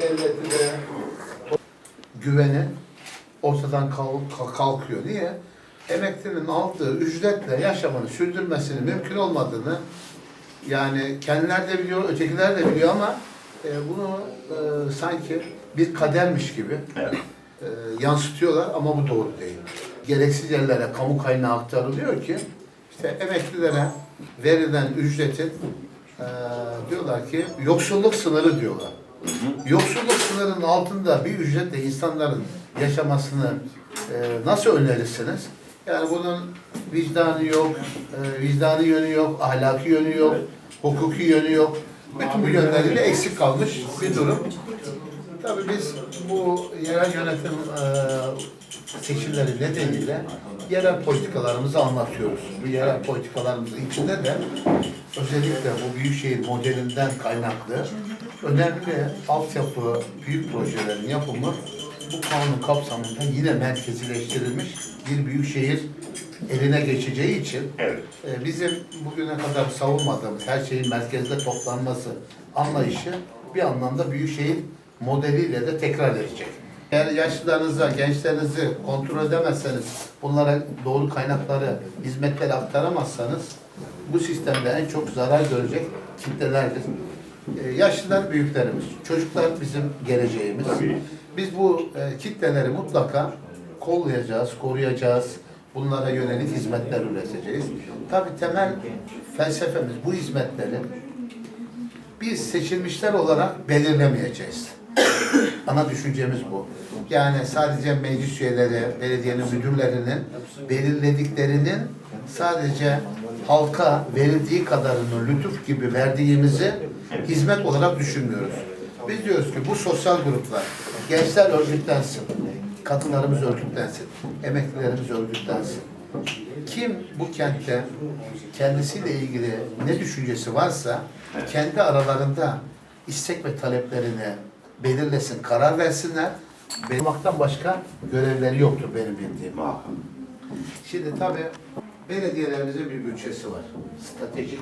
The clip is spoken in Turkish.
devleti de güveni ortadan kalk- kalkıyor. Niye? Emeklinin aldığı ücretle yaşamını sürdürmesinin mümkün olmadığını yani kendiler de biliyor, ötekiler de biliyor ama e, bunu e, sanki bir kadermiş gibi Evet. e, yansıtıyorlar ama bu doğru değil. Gereksiz yerlere kamu kaynağı aktarılıyor ki işte emeklilere verilen ücretin e, diyorlar ki yoksulluk sınırı diyorlar. Yoksulluk sınırının altında bir ücretle insanların yaşamasını e, nasıl önerirsiniz? Yani bunun vicdanı yok, e, vicdani yönü yok, ahlaki yönü yok, hukuki yönü yok. Bütün bu yönleriyle eksik kalmış bir durum. Tabii biz bu yerel yönetim e, seçimleri nedeniyle yerel politikalarımızı anlatıyoruz. Bu yerel politikalarımızın içinde de özellikle bu büyükşehir modelinden kaynaklı önemli altyapı, büyük projelerin yapımı bu kanun kapsamında yine merkezileştirilmiş bir büyükşehir eline geçeceği için Evet. e, bizim bugüne kadar savunmadığımız her şeyin merkezde toplanması anlayışı bir anlamda büyükşehir modeliyle de tekrar edecek. Eğer yaşlılarınıza, gençlerinizi kontrol edemezseniz, bunlara doğru kaynakları, hizmetleri aktaramazsanız bu sistemde en çok zarar görecek kitlelerdir. E, yaşlılar büyüklerimiz, çocuklar bizim geleceğimiz. Biz bu e, kitleleri mutlaka kollayacağız, koruyacağız. Bunlara yönelik hizmetler üreteceğiz. Tabii temel felsefemiz bu hizmetleri biz seçilmişler olarak belirlemeyeceğiz. Ana düşüncemiz bu. Yani sadece meclis üyeleri, belediyenin müdürlerinin belirlediklerinin sadece halka verildiği kadarını lütuf gibi verdiğimizi hizmet olarak düşünmüyoruz. Biz diyoruz ki bu sosyal gruplar, gençler örgütlensin, kadınlarımız örgütlensin, emeklilerimiz örgütlensin. Kim bu kentte kendisiyle ilgili ne düşüncesi varsa kendi aralarında istek ve taleplerini belirlesin, karar versinler. Belirlemaktan başka görevleri yoktur benim bildiğim. Şimdi tabii belediyelerimizin bir bütçesi var. Stratejik